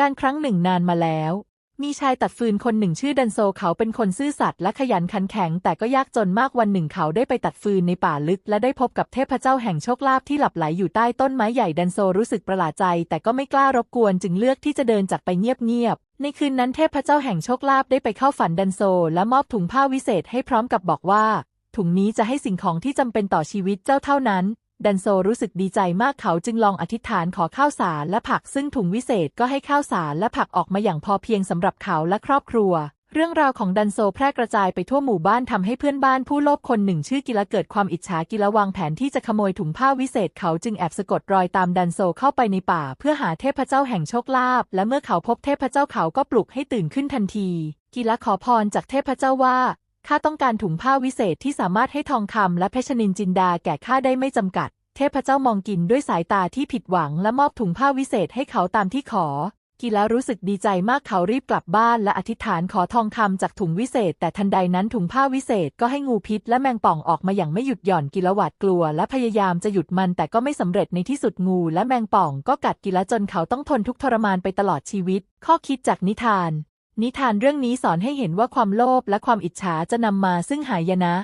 การครั้งหนึ่งนานมาแล้ว มีชายตัดฟืนคนหนึ่งชื่อดันโซเขาเป็นคนซื่อสัตย์และขยันขันแข็ง แต่ก็ยากจนมากวันหนึ่งเขาได้ไปตัดฟืนในป่าลึก และได้พบกับเทพเจ้าแห่งโชคลาภที่หลับไหลอยู่ใต้ต้นไม้ใหญ่ดันโซรู้สึกประหลาดใจ แต่ก็ไม่กล้ารบกวนจึงเลือกที่จะเดินจากไปเงียบๆในคืนนั้นเทพเจ้าแห่งโชคลาภได้ไปเข้าฝันดันโซ และมอบถุงผ้าวิเศษให้พร้อมกับบอกว่าถุงนี้จะให้สิ่งของที่จำเป็นต่อชีวิตเจ้าเท่านั้น ดันโซรู้สึกดีใจมากเขาจึงลองอธิษฐานขอข้าวสารและผักซึ่งถุงวิเศษก็ให้ข้าวสารและผักออกมาอย่างพอเพียงสำหรับเขาและครอบครัว เรื่องราวของดันโซแพร่กระจายไปทั่วหมู่บ้านทำให้เพื่อนบ้านผู้โลภคนหนึ่งชื่อกิละเกิดความอิจฉากิละวางแผนที่จะขโมยถุงผ้าวิเศษเขาจึงแอบสะกดรอยตามดันโซเข้าไปในป่า เพื่อหาเทพเจ้าแห่งโชคลาภและเมื่อเขาพบเทพเจ้าเขาก็ปลุกให้ตื่นขึ้นทันที กิละขอพรจากเทพเจ้าว่า ข้าต้องการถุงผ้าวิเศษที่สามารถให้ทองคำและเพชรนินจินดาแก่ข้าได้ไม่จำกัด เทพเจ้ามองกินด้วยสายตาที่ผิดหวังและมอบถุงผ้าวิเศษให้เขาตามที่ขอ กิละรู้สึกดีใจมากเขารีบกลับบ้านและอธิษฐานขอทองคำจากถุงวิเศษ แต่ทันใดนั้นถุงผ้าวิเศษก็ให้งูพิษและแมงป่องออกมาอย่างไม่หยุดหย่อนกิละหวาดกลัว และพยายามจะหยุดมันแต่ก็ไม่สำเร็จในที่สุดงูและแมงป่องก็กัดกิละจนเขาต้องทนทุกทรมานไปตลอดชีวิต ข้อคิดจากนิทาน นิทานเรื่องนี้สอนให้เห็นว่าความโลภและความอิจฉาจะนำมาซึ่งหายนะ